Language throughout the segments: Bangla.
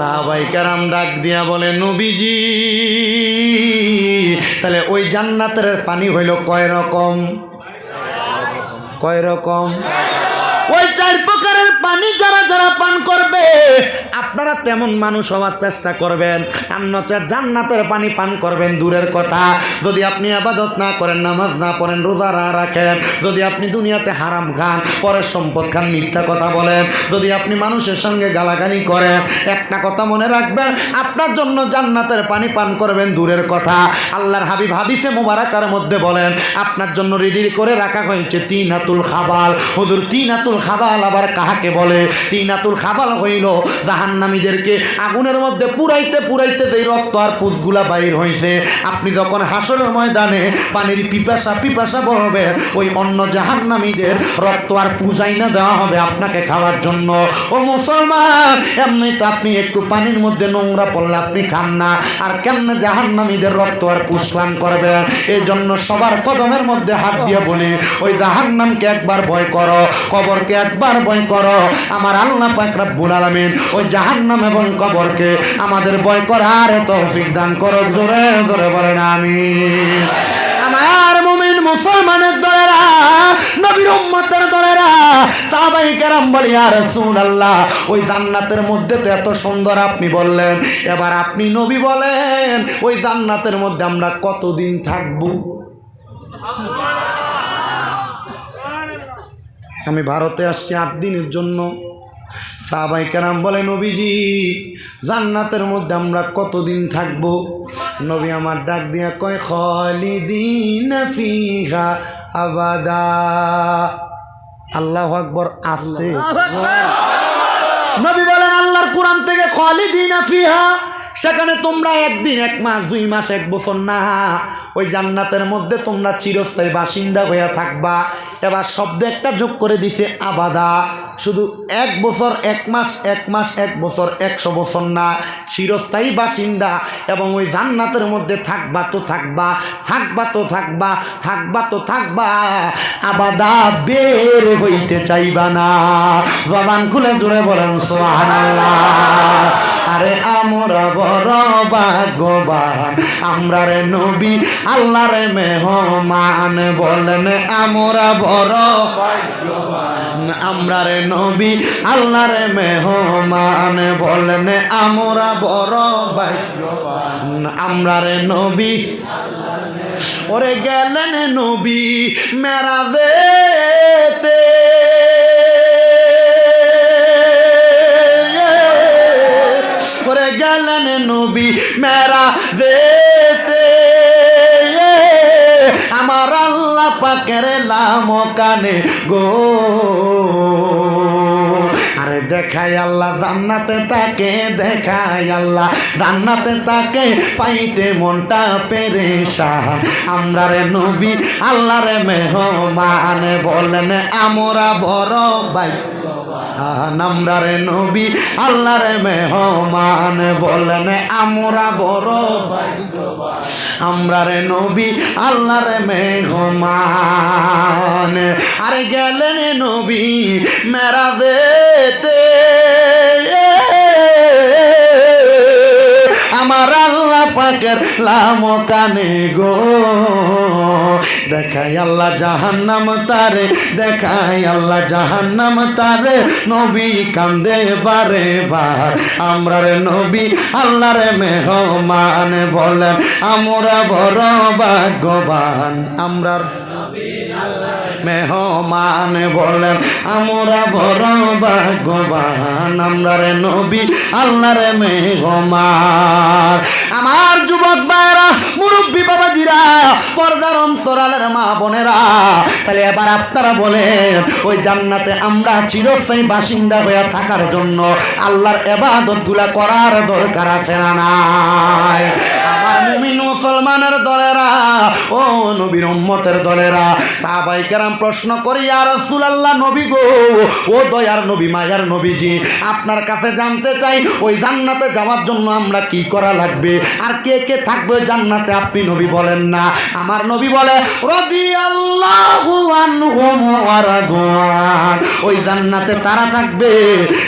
সাহাবাই কারাম ডাক দিয়া বলে, নবীজি, তাহলে ওই জান্নাতের পানি হইল কয় রকম? কয় রকম? ওই চার প্রকারের পানি যারা যারা পান করবে, আপনারা তেমন মানুষ হওয়ার চেষ্টা করবেন। আর নচেত জান্নাতের পানি পান করবেন, দূরের কথা। যদি আপনি আবাদত না করেন, নামাজ না পড়েন, রোজা না রাখেন, যদি আপনি দুনিয়াতে হারাম খান, পরের সম্পদ খান, মিথ্যা কথা বলেন। যদি আপনি মানুষের সঙ্গে গালাগালি করেন, একটা কথা মনে রাখবেন, আপনার জন্য জান্নাতের পানি পান করবেন, দূরের কথা। আল্লাহর হাবিব হাদিসে মুবারাকার মধ্যে বলেন, আপনার জন্য রেডি করে রাখা হয়েছে তিনাতুল খাবাল। হুজুর, তিনাতুল খাবাল আবার কাহাকে বলে? তিনাতুল খাবাল হইল। জাহান্নামীদেরকে আগুনের মধ্যে পুরাইতে পুরাইতে যেই রক্ত আর পুষগুলা বাইর হইছে। আপনি যখন হাসরের ময়দানে পানির পিপাসা পিপাসা বলবে ওই অন্য জাহান্নামীদের রক্ত আর পূজাই না দেওয়া হবে আপনাকে খাওয়ার জন্য। ও মুসলমান, এমনি তো আপনি একটু পানির মধ্যে নোংরা পড়লে আপনি খান না। আর কেমনে জাহান্নামীদের রক্ত আর পুষ্পান করবেন এই জন্য সবার কদমের মধ্যে হাত দিয়ে বলি, ওই জাহান্নামকে একবার ভয় করো, কবরকে একবার ভয় করো। আমার আল্লাহ পাক রব্বুল আলামিন ওই জাহান্নাম এবং কবরকে আমাদের ভয় করার তৌফিক দান করো জোরে জোরে বলেন, আমিন। আমার মুমিন মুসলমানের দলেরা, নবীর উম্মতের দলেরা, সাহাবাই কেরাম বলি আর রাসূলুল্লাহ, ওই জান্নাতের মধ্যে তো এত সুন্দর আপনি বললেন। এবার আপনি নবী বলেন, ওই জান্নাতের মধ্যে আমরা কতদিন থাকব? আমি ভারতে আসছি আট দিনের জন্য। সাহাবাই কেরাম বলে নবীজি জান্নাতের মধ্যে আমরা কতদিন থাকব? নবী আমার ডাক দিয়া কয় খলিদিন ফিহা আবাদা। আল্লাহ আকবর আসতে নবী বলেন আল্লাহর কোরআন থেকে খলিদিন ফিহা সেখানে তোমরা একদিন, এক মাস, দুই মাস, এক বছর না, ওই জান্নাতের মধ্যে তোমরা চিরস্থায়ী বাসিন্দা হইয়া থাকবা। এবার শব্দ একটা যোগ করে দিছে, আবাদা। শুধু এক বছর, এক মাস এক মাস, এক বছর, একশো বছর না, চিরস্থায়ী বাসিন্দা। এবং ওই জান্নাতের মধ্যে থাকবা তো থাকবা থাকবা তো থাকবা থাকবা তো থাকবা। আবাদা বের হইতে চাইবা না। জবান খুলে জুড়ে বলেন সোহানাল্লাহ আরে আমরা বড় ভাগ্যবান। আমরা রে নবী আল্লাহ রে মেহমান বলেন, আমরা বড় ভাগ্যবান। রে নবী আল্লাহ রে মেহমান বলেন, আমরা বড় ভাগ্যবান। আমরা রে নবী, ওরে গেলেন নবী মেরাজেতে। মেরা যেতে আমার আল্লাহ পাকের লাম কানে গো। আরে দেখাই আল্লাহ, জান্নাতে তাকে দেখাই আল্লাহ, জান্নাতে তাকে পাইতে মনটা পেরেশান। আমরা রে নবী, আল্লাহ রে মেহমান, বলেন আমরা বড় ভাই। আমরা রে নবী, আল্লাহ রে মেহমান বলেন, আমরা বড় আমরা রে নবী, আল্লাহ রে মেহমান। আরে গেলেন নবী মেরা দেতে আমার পাকের লাম কানে গো। দেখাই আল্লাহ জাহান্নাম তারে, দেখাই আল্লাহ জাহান্নাম তারে, নবী কান্দে বারে বার। রে নবী, আল্লাহ রে মেহমান বলেন, আমরা বড় ভাগ্যবান। আমরা মেহমান বলেন আমরা বড় ভাগ্যবান আমরা রে নবী আল্লাহ রে মেহমান। আমার মুরব্বী বাবাজিরা, পর্দার অন্তরালের মা বোনেরা, তাহলে এবার আপনারা বলেন, ওই জান্নাতে আমরা চিরস্থায়ী বাসিন্দা হয়ে থাকার জন্য আল্লাহর এবাদতগুলা করার দরকার আছে না মুসলমানের দলেরা, ও নবীর উম্মতের দলেরা কেরাম প্রশ্ন করি আর রাসূলুল্লাহ, নবী গো, ও দয়ার নবী, মায়ার নবীজি, আপনার কাছে জানতে চাই, ওই জান্নাতে যাওয়ার জন্য আমরা কি করা লাগবে? আর কে কে থাকবে জান্নাতে, আপনি নবী বলেন না। আমার নবী বলে ওই জান্নাতে তারা থাকবে,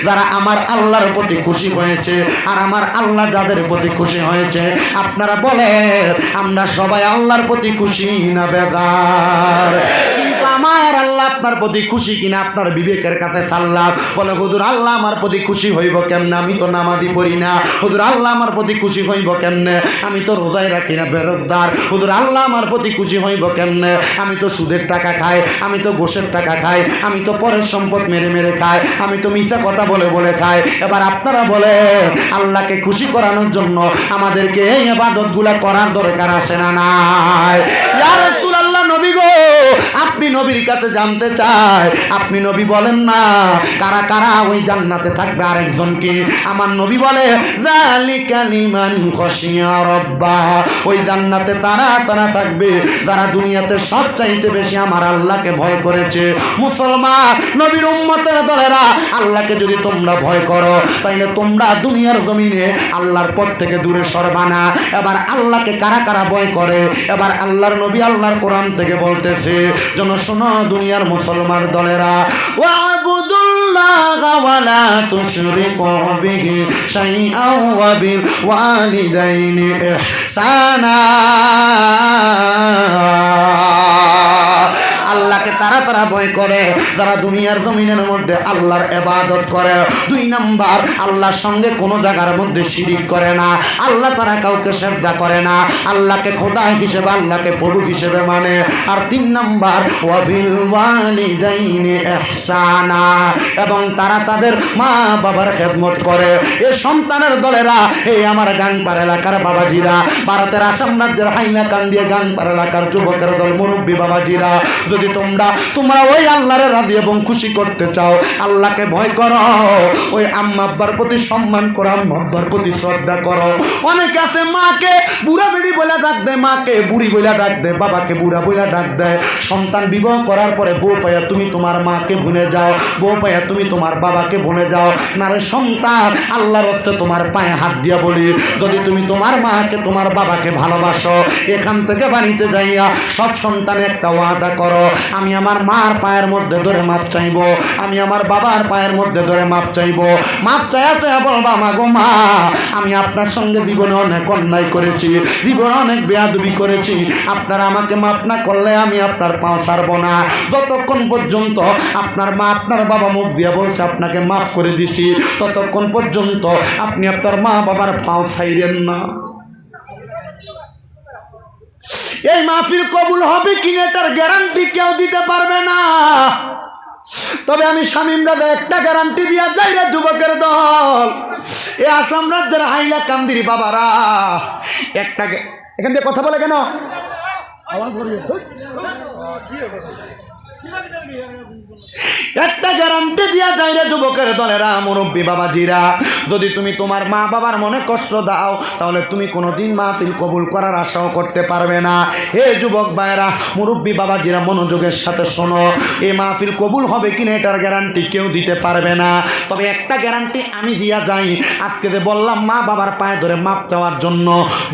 যারা আমার আল্লাহর প্রতি খুশি হয়েছে আর আমার আল্লাহ যাদের প্রতি খুশি হয়েছে। আপনারা বলেন, আমরা সবাই আল্লাহর প্রতি খুশি না বেদার আমার আল্লাহ আপনার প্রতি খুশি কিনা আপনার বিবেকের কাছে সাল্লাম। বলে, হুজুর, আল্লাহ আমার প্রতি খুশি হইব কেমনে? আমি তো নামাজি পড়ি না। হুজুর, আল্লাহ আমার প্রতি খুশি হইব কেমনে? আমি তো রোজাই রাখি না, বেরোজগার। হুজুর, আল্লাহ আমার প্রতি খুশি হইব কেমনে? আমি তো সুদের টাকা খাই, আমি তো গোশের টাকা খাই, আমি তো পরের সম্পদ মেরে মেরে খাই, আমি তো মিশা কথা বলে বলে খাই। এবার আপনারা বলে আল্লাহকে খুশি করানোর জন্য আমাদেরকে এই আবাদতগুলা করার দরকার আছে না নাই? নবী গো আপনি নবীর কাছে জানতে চাই। আপনি নবী বলেন না, কারা কারা ওই জান্নাতে থাকবে আরেকজন কি আমার নবী বলে ওই জান্নাতে তারা তারা থাকবে, যারা দুনিয়াতে সব চাইতে বেশি আমার আল্লাহকে ভয় করেছে। মুসলমান, নবীর উম্মতের দলেরা, আল্লাহকে যদি তোমরা ভয় করো, তাইলে তোমরা দুনিয়ার জমিনে আল্লাহর পথ থেকে দূরে সরবানা এবার আল্লাহকে কারা কারা ভয় করে? এবার আল্লাহর নবী আল্লাহর কোরআন থেকে বলতেছে যেন শোনো দুনিয়ার মুসলমান দলেরা ওয়ালা তুশরিকু বিহি শাইআন ওয়া বিল ওয়ালিদাইনি ইহসানা। আল্লাহকে তারা তারা ভয় করে, যারা দুনিয়ার জমিনের মধ্যে আল্লাহর এবাদত করে। দুই নাম্বার, আল্লাহর সঙ্গে কোনো জায়গার মধ্যে শিরিক করে না। আল্লাহ তারা কাউকে শ্রদ্ধা করে না। আল্লাহকে খোদা হিসেবে, আল্লাহকে প্রভু হিসেবে মানে। আর তিন নাম্বার এবং তারা তাদের মা বাবার খেদমত করে। এ সন্তানের দলেরা, এই আমার গাংপার এলাকার বাবাজিরা, ভারতের আসাম রাজ্যের হাইনা কান্দিয়া গাংপার এলাকার যুবকের দল, মুরব্বী বাবাজিরা, যদি তোমরা তোমরা ওই আল্লাহরে রাজি এবং খুশি করতে চাও। আল্লাহকে ভয় করো। ওই আম্মা আব্বার প্রতি সম্মান করো আম্মা আব্বার প্রতি শ্রদ্ধা করো। অনেকে আছে, মাকে বুড়া বেড়ি বলে ডাক দেয়, মাকে বুড়ি বলে ডাক দেয়, বাবাকে বুড়া বলে ডাক দেয়। সন্তান বিবাহ করার পরে বউ পাইয়া তুমি তোমার মাকে ভুলে যাও, বউ পাইয়া তুমি তোমার বাবাকে ভুলে যাও। না রে সন্তান, আল্লাহর হস্তে তোমার পায়ে হাত দিয়া বলি, যদি তুমি তোমার মাকে, তোমার বাবাকে ভালোবাসো, এখান থেকে বাড়িতে যাইয়া সব সন্তান একটা ওয়াদা করো। আমি আমার মার পায়ের মধ্যে ধরে মাপ চাইব। আমি আমার বাবার পায়ের মধ্যে ধরে মাপ চাইব। মাপ চাইয়া চাইয়া বলবা, মা গো মা, আমি আপনার সঙ্গে জীবনে অনেক অন্যায় করেছি, জীবনে অনেক বেয়াদবি করেছি। আপনারা আমাকে মাপ না করলে আমি আপনার পাও ছাড়বো না। যতক্ষণ পর্যন্ত আপনার মা আপনার বাবা মুখ দিয়ে বলছে, আপনাকে মাফ করে দিছি, ততক্ষণ পর্যন্ত আপনি আপনার মা বাবার পাও ছাইরেন না। এই মাহফিল কবুল হবে কিনা তার গ্যারান্টি কেউ দিতে পারবে না। তবে আমি রাজা একটা গ্যারান্টি দিয়া যাই রে যুবকের দল। এ আসাম রাজ্যের হাইলা কান্দির বাবারা। একটা এখান থেকে কথা বলে কেন? একটা গ্যারান্টি দিয়া যায় রে যুবকের দলেরা, মুরব্বী বাবাজিরা। যদি তুমি তোমার মা বাবার মনে কষ্ট দাও, তাহলে তুমি কোনোদিন মাহফিল কবুল করার আশাও করতে পারবে না। হে যুবক ভাইরা মুরব্বী বাবাজিরা, মনোযোগের সাথে শোনো। এই মাহফিল কবুল হবে কিনা এটার গ্যারান্টি কেউ দিতে পারবে না। তবে একটা গ্যারান্টি আমি দিয়া যাই। আজকে যে বললাম মা বাবার পায়ে ধরে মাপ চাওয়ার জন্য,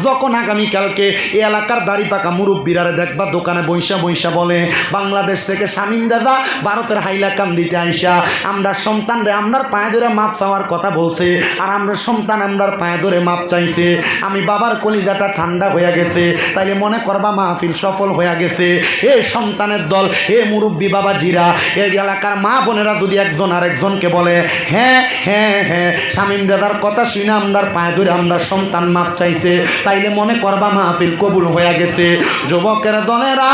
যখন আগামীকালকে এই এলাকার দাড়ি পাকা মুরব্বীরারে দেখবা দোকানে বৈশা বৈশা বলে, বাংলাদেশ থেকে স্বামীন দাদা, ভারতের হাইলাকান্দিতে আইসা, আমরা সন্তান রে আমরার পায়ে ধরে মাপ চাওয়ার কথা বলছে, আর আমরা সন্তান আমরার পায়ে ধরে মাপ চাইছে। আমি বাবার কলিজাটা ঠান্ডা হয়ে গেছে, তাইলে মনে করবা মাহফিল সফল হয়ে গেছে। এ সন্তানের দল, এ মুরব্বী বাবা জিরা এই এলাকার মা বোনেরা যদি একজন আর একজনকে বলে হ্যাঁ হ্যাঁ হ্যাঁ স্বামীন দাদার কথা শুনে আমরার পায়ে ধরে আমরা সন্তান মাপ চাইছে, তাইলে মনে করবা মাহফিল কবুল হয়ে গেছে। যুবকের দলেরা,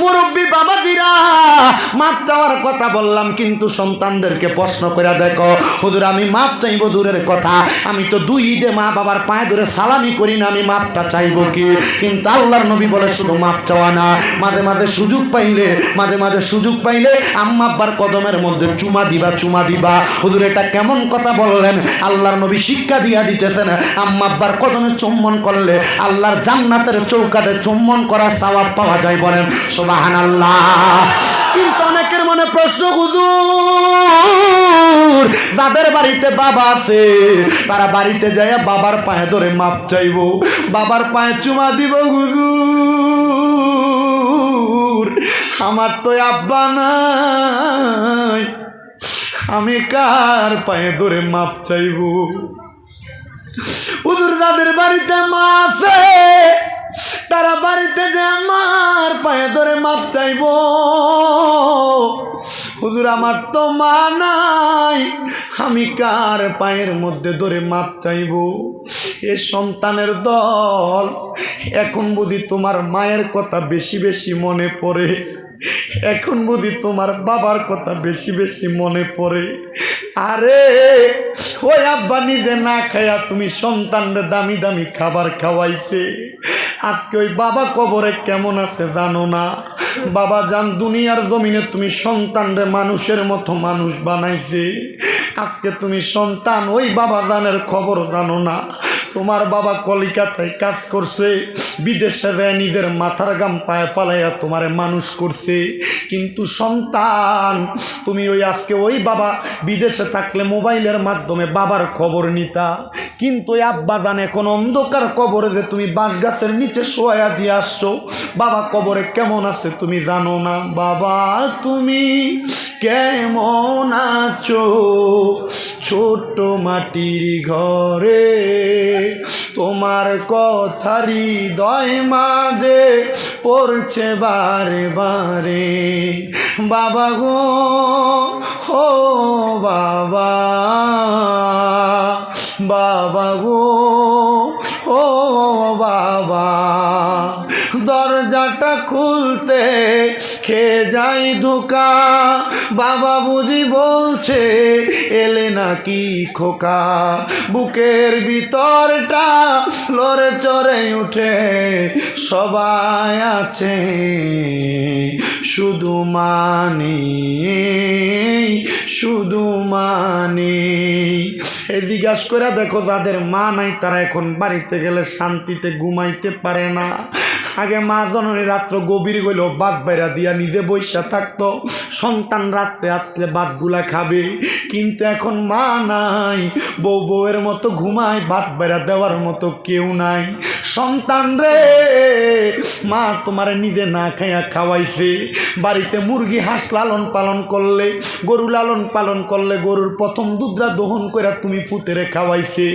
মুরব্বী বাবাজিরা মাপ চাওয়ার কথা বললাম, কিন্তু সন্তানদেরকে প্রশ্ন করে দেখো, হুজুর, আমি মাপ চাইব দূরের কথা। আমি তো দুই মা বাবার পায়ে ধরে সালামি করি না, আমি মাপটা চাইব কি? কিন্তু আল্লাহর নবী বলে, শুধু মাপ চাওয়া না। মাঝে মাঝে সুযোগ পাইলে, মাঝে মাঝে সুযোগ পাইলে কদমের মধ্যে চুমা দিবা চুমা দিবা। হুজুর, এটা কেমন কথা বললেন? আল্লাহর নবী শিক্ষা দিয়া দিতেছেন, আম্মা আব্বার কদমে চুম্বন করলে আল্লাহর জান্নাতের চৌকাটে চুম্বন করার সওয়াব পাওয়া যায় বলেন, সুবহানাল্লাহ। কিন্তু অনেকের মনে প্রশ্ন, হুজুর, যাদের বাড়িতে বাবা আছে, তারা বাড়িতে যায় বাবার পায়ে ধরে মাপ চাইব, বাবার পায়ে চুমা দিব, হুজুর। আমার তো আব্বা নাই, আমি কার পায়ে ধরে মাপ চাইব? হুজুর, যাদের বাড়িতে মা আছে তারা বাড়িতে যে আমার পায়ে ধরে মাপ চাইব। হুজুর, আমার তো মা নাই। আমি কার পায়ের মধ্যে ধরে মাপ চাইব? এ সন্তানের দল এখন বুঝি তোমার মায়ের কথা বেশি বেশি মনে পড়ে। এখন বুঝি তোমার বাবার কথা বেশি বেশি মনে পড়ে। আরে, ওই আব্বা নিজে না খায়া তুমি সন্তানদের দামি দামি খাবার খাওয়াইছে। আজকে ওই বাবা কবরে কেমন আছে জানো না? বাবা যান দুনিয়ার জমিনে তুমি সন্তানরে মানুষের মতো মানুষ বানাইছে। আজকে তুমি সন্তান, ওই বাবা জানের খবর জানো না? তোমার বাবা কলিকাতায় কাজ করছে, বিদেশে যায়, নিজের মাথার গাম পায়ে ফালাইয়া তোমারে মানুষ করছে। কিন্তু সন্তান, তুমি ওই আজকে ওই বাবা বিদেশে থাকলে মোবাইলের মাধ্যমে বাবার খবর নিতা। কিন্তু আব্বা জান এখন অন্ধকার কবরে যে তুমি বাঁশ গাছের নিচে শোয়া দিয়ে আসছো। বাবা কবরে কেমন আছে তুমি জানো না? বাবা, তুমি কেমন আছো? ছোট্ট মাটির ঘরে তোমার কথারি দয় মাঝে পড়ছে বারে বারে। বাবা গো, হো বাবা বাবা গো ও বাবা। দরজাটা খুলতে খেয়ে যাই ধোকা। বাবা বুঝি বলছে, এলে নাকি খোকা। বুকের ভিতরটা লড়ে চড়ে উঠে, সবাই আছে শুধু মানে শুধু মানে। এই জিজ্ঞাস করে দেখো, যাদের মা নাই, তারা এখন বাড়িতে গেলে শান্তিতে ঘুমাইতে পারে না। আগে মা জননী রাত্র গভীর গইল, বাদ বাইরা দিয়া নিজে বৈশা থাকতো। সন্তান রাত্রে রাত্রে বাদগুলা খাবে। কিন্তু এখন মা নাই, বউ বউয়ের মতো ঘুমায় ভাত বেড়া দেওয়ার মতো কেউ নাই। সন্তান রে, মা তোমার নিজে না খাইয়া খাওয়াইছে। বাড়িতে মুরগি হাঁস লালন পালন করলে, গরু লালন পালন করলে গরুর প্রথম দুধরা দহন করে তুমি ফুতেরে খাওয়াইছে।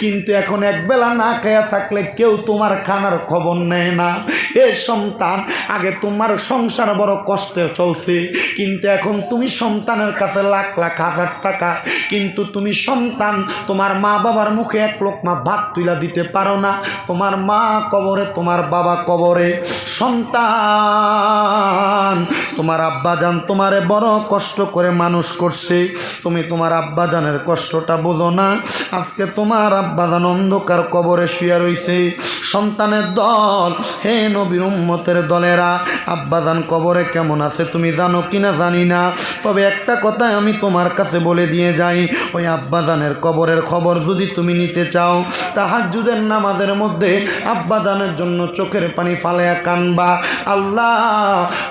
কিন্তু এখন একবেলা না খাইয়া থাকলে কেউ তোমার খানার খবর নেয় না। এ সন্তান, আগে তোমার সংসার বড় কষ্টে চলছে, কিন্তু এখন তুমি সন্তানের কাছে লাখ লাখ হাজার টাকা, কিন্তু তুমি সন্তান, তোমার মা বাবার মুখে এক লোকমা ভাত তুলা দিতে পারো না। তোমার মা কবরে, তোমার বাবা কবরে। সন্তান, তোমার আব্বাজান তোমারে বড় কষ্ট করে মানুষ করছে। তুমি তোমার আব্বাজানের কষ্টটা বোঝো না। আজকে তোমার আব্বাজান অন্ধকার কবরে শুয়ে রইছে। সন্তানের দল, হে নবীর উম্মতের দলেরা, আব্বাজান কবরে কেমন আছে তুমি জানো কিনা জানি না। তবে একটা কথা আমি তোমার কাছে বলে দিয়ে যাই। ওই আব্বাজানের কবরের খবর যদি তুমি নিতে চাও তাহাজুদের নামাজের মধ্যে আব্বাজানের জন্য চোখের পানি ফালাইয়া কানবা। আল্লাহ,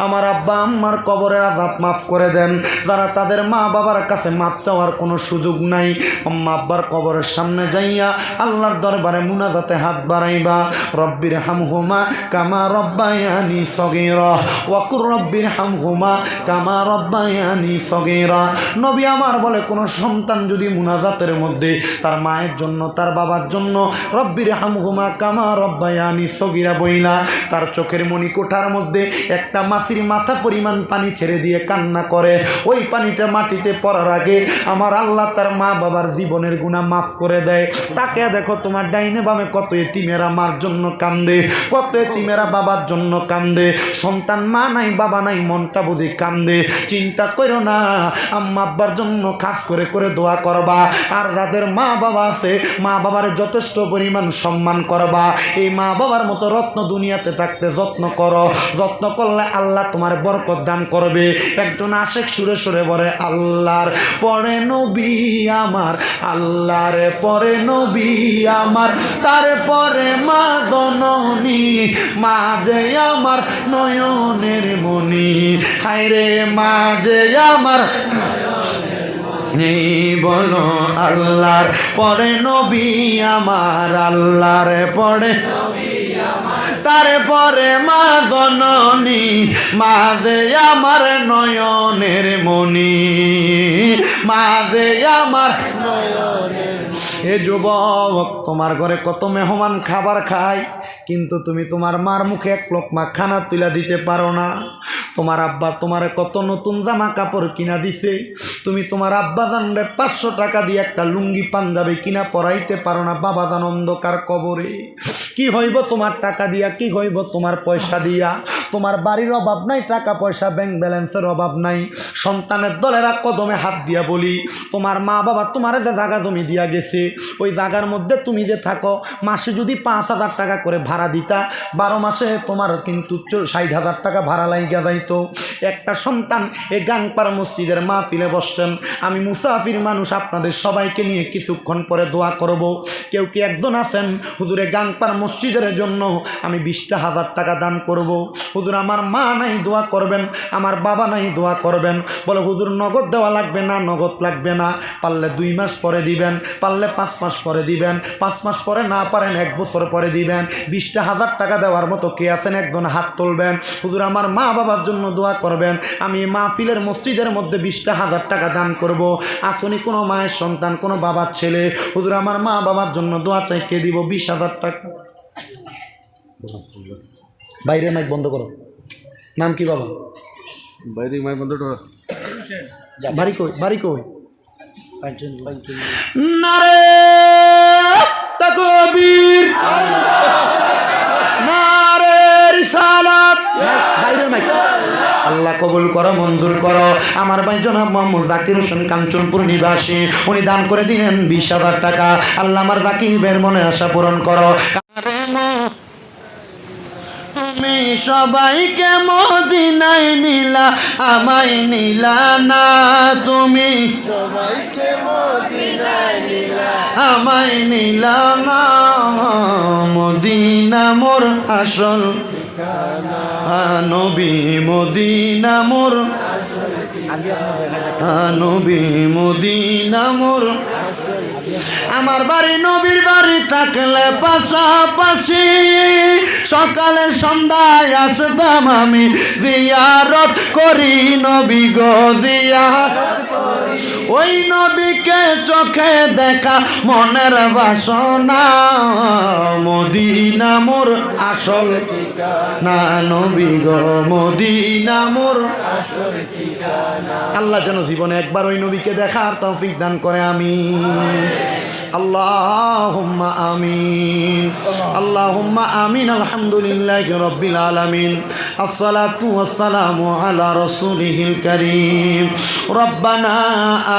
আমার আব্বা আম্মার কবরের আজাব মাফ করে দেন। যারা তাদের মা বাবার কাছে মাপ চাওয়ার কোনো সুযোগ নাই। আম্মা আব্বার কবরের সামনে যাইয়া আল্লাহর দরবারে মুনাজাতে হাত বাড়াইবা। রব্বির হামহুমা কামা রব্বায়ানি সগীরা ওয়াকুর রব্বির হামহুমা কামা রব্বায়ানি সগীরা। নবী আমার বলে কোনো সন্তান যদি মুনাজাতের মধ্যে তার মায়ের জন্য, তার বাবার জন্য, রব্বির হামহুমা কামা রব্বায়ানি সগীরা বইলা, তার চোখের মণি কোঠার মধ্যে একটা মাসির মাথা পরিমাণ পানি ছেড়ে দিয়ে কান্না করে, ওই পানিটা মাটিতে পড়ার আগে আমার আল্লাহ তার মা বাবার জীবনের গুণা মাফ করে দেয়। তাকে দেখো তোমার ডাইনে বামে কত এতিমেরা মার জন্য কান্দে, কত এতিমেরা বাবার জন্য কান্দে। সন্তান মা নাই, বাবা নাই, মনটা বুঝি কান্দে। চিন্তা করো না, আম্মা আব্বার জন্য খাস করে করে দোয়া করবা। আর যাদের মা বাবা আছে মা বাবার যথেষ্ট পরিমাণ সম্মান করবা। এই মা বাবার মতো রত্ন দুনিয়াতে থাকতে যত্ন করো। যত্ন করলে আল্লাহ তোমার বরকত দান করবে। একজন আশেক সুরে সুরে বলে, আল্লাহর পরে নবী আমার, আল্লাহর পরে নবী আমার তারপরে মা জননী, মা যে আমার নয়নের মনি হায়রে মা যে আমার এই বলো আল্লাহর, পরে নবী আমার আল্লাহর, পরে তারপরে মা জননী মা যে আমার নয়নের মনি মা আমার আমার হে যুবক, তোমার ঘরে কত মেহমান খাবার খায়, কিন্তু তুমি তোমার মার মুখে এক লোকমা খানা তুলে দিতে পারো না। তোমার আব্বা তোমার কত নতুন জামা কাপড় কিনা দিছে, তুমি তোমার আব্বা জানলে পাঁচশো টাকা দিয়ে একটা লুঙ্গি পাঞ্জাবি কিনা পরাইতে পারো না বাবা জান অন্ধকার কবরে। কি হইব তোমার টাকা দিয়া, কি হইব তোমার পয়সা দিয়া? তোমার বাড়ির অভাব নাই, টাকা পয়সা ব্যাংক ব্যালেন্সের অভাব নাই। সন্তানের দলেরা কদমে হাত দিয়া বলি, তোমার মা বাবা তোমার যে জায়গা জমি দিয়া গেছে, ওই জায়গার মধ্যে তুমি যে থাকো, মাসে যদি পাঁচ হাজার টাকা করে ভাড়া দিতা, বারো মাসে তোমার কিন্তু ষাট হাজার টাকা ভাড়া লাইগা যাইতো। একটা সন্তান এ গাংপার মসজিদের মা ফিলে বসছেন, আমি মুসাফির মানুষ, আপনাদের সবাইকে নিয়ে কিছুক্ষণ পরে দোয়া করব। কেউ কি একজন আছেন? হুজুরে গাংপার মসজিদের জন্য আমি বিশটা হাজার টাকা দান করব। হুজুর, আমার মা নাই, দোয়া করবেন। আমার বাবা নাই, দোয়া করবেন। বলে, হুজুর, নগদ দেওয়া লাগবে না, নগদ লাগবে না। পারলে দুই মাস পরে দিবেন, পারলে পাঁচ মাস পরে দিবেন। পাঁচ মাস পরে না পারেন, এক বছর পরে দিবেন। বিশটা হাজার টাকা দেওয়ার মতো কে আছেন, একজন হাত তুলবেন। হুজুর, আমার মা বাবার জন্য দোয়া করবেন। আমি মাহফিলের মসজিদের মধ্যে বিশটা হাজার টাকা দান করব। আসনি কোনো মায়ের সন্তান, কোনো বাবার ছেলে। হুজুর, আমার মা বাবার জন্য দোয়া চাই, কে দিব? বিশ হাজার টাকা। বাইরে মাইক বন্ধ করো। নাম কি বাবা? বাইরে মাই বন্ধ করা। বাড়ি কই বাড়ি কই? নারে তকবীর নারে রিসালাত। বাইরে মাইক আল্লাহ কবুল করো মঞ্জুর করো। আমার ভাই জনাব মোহাম্মদ জাকির হোসেন কাঞ্চনপুর নিবাসী। উনি দান করে দিলেন বিশ হাজার টাকা। আল্লাহ আমার জাকির বের মনে আশা পূরণ করো। তুমি সবাইকে মদিনায় নিলা আমায় নিলা না তুমি। সবাইকে আমায় নিলা না মদিনা মোর আসল। নবী মদিনা মোর। নবী মদিনা মোর। আমার বাড়ি নবীর বাড়ি থাকলে পাশাপাশি সকালে সন্ধ্যায় আসতাম আমি জিয়ারত করি নবী গো জিয়ারত ওই নবীকে চোখে দেখা মনের বাসনা। মদিনা মোর আসল না নবী গো মদিনা মোর আল্লাহ যেন জীবনে একবার ওই নবীকে দেখার তৌফিক দান করে আমি আল্লাহুম্মা আমিন। আল্লাহুম্মা আমিন, আলহামদুলিল্লাহি রাব্বিল আলামিন। আসসালাতু ওয়াসসালামু আলা রাসূলিহিল কারীম। রব্বানা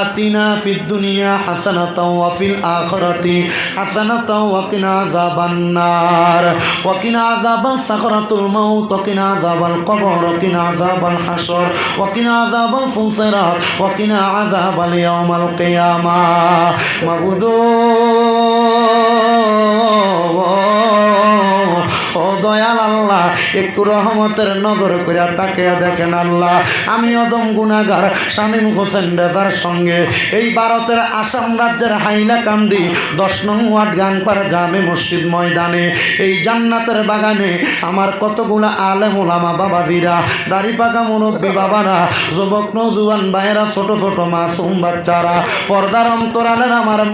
আতিনা ফিদ দুনিয়া হাসানাতাও ওয়া ফিল আখিরাতি হাসানাতাও ওয়া কিনা আযাবান নার। ওয়া কিনা আযাবাস সাকরাতুল মাউত, ওয়া কিনা আযাবাল কবর, ওয়া কিনা আযাবাল হাসর ওয়া কিনা আযাবাল ফুসরাত ওয়া কিনা আযাবাল ইয়াউমাল কিয়ামা। মাগদূর ও একটু রহমতের নজর করে তাকে দেখেন আল্লাহ, আমি অদম গুনাগার শামীম হোসেন রেজার সঙ্গে। এই ভারতের আসাম রাজ্যের হাইলাকান্দি দশ নং ওয়ার্ড গানপাড়া জামে মসজিদ ময়দানে। এই জান্নাতের বাগানে আমার কতগুলা আলেম ওলামা বাবাদিরা দাড়ি পাকা মুরব্বী বাবারা, যুবক নজুয়ান ভাইয়েরা, ছোট ছোট মাসুম বাচ্চারা, পর্দার অন্তরালের আমার